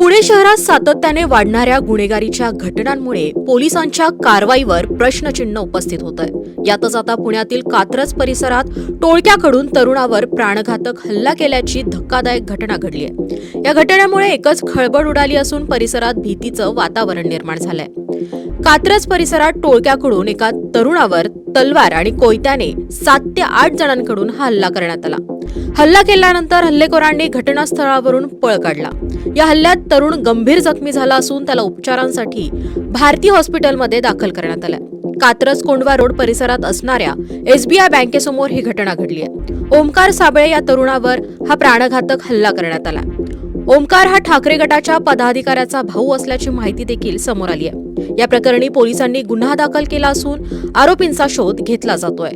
पुणे शहरात सातत्याने वाढणाऱ्या गुन्हेगारीच्या घटनांमुळे पोलिसांच्या कारवाईवर प्रश्नचिन्ह उपस्थित होत आहे यातच आता पुण्यातील कात्रज परिसरात टोळक्याकडून तरुणावर प्राणघातक हल्ला केल्याची धक्कादायक घटना घडली आहे या घटनेमुळे एकच खळबळ उडाली असून परिसरात भीतीचं वातावरण निर्माण झालंय. कात्रज परिसरात टोळक्याकडून एका तरुणावर तलवार आणि कोयत्याने सात ते आठ जणांकडून हा हल्ला करण्यात आला. हल्ला केल्यानंतर हल्लेखोरांनी घटनास्थळावरून पळ काढला. या हल्ल्यात तरुण गंभीर जखमी झाला असून त्याला उपचारांसाठी भारती हॉस्पिटलमध्ये दाखल करण्यात आलं. कात्रज कोंडवा रोड परिसरात असणाऱ्या एसबीआय बँकेसमोर ही घटना घडली आहे. ओमकार साबळे या तरुणावर हा प्राणघातक हल्ला करण्यात आला. ओमकार हा ठाकरे गटाच्या पदाधिकाऱ्याचा भाऊ असल्याची माहिती देखील समोर आली आहे. या प्रकरणी पोलिसांनी गुन्हा दाखल केला असून आरोपींचा शोध घेतला जातोय.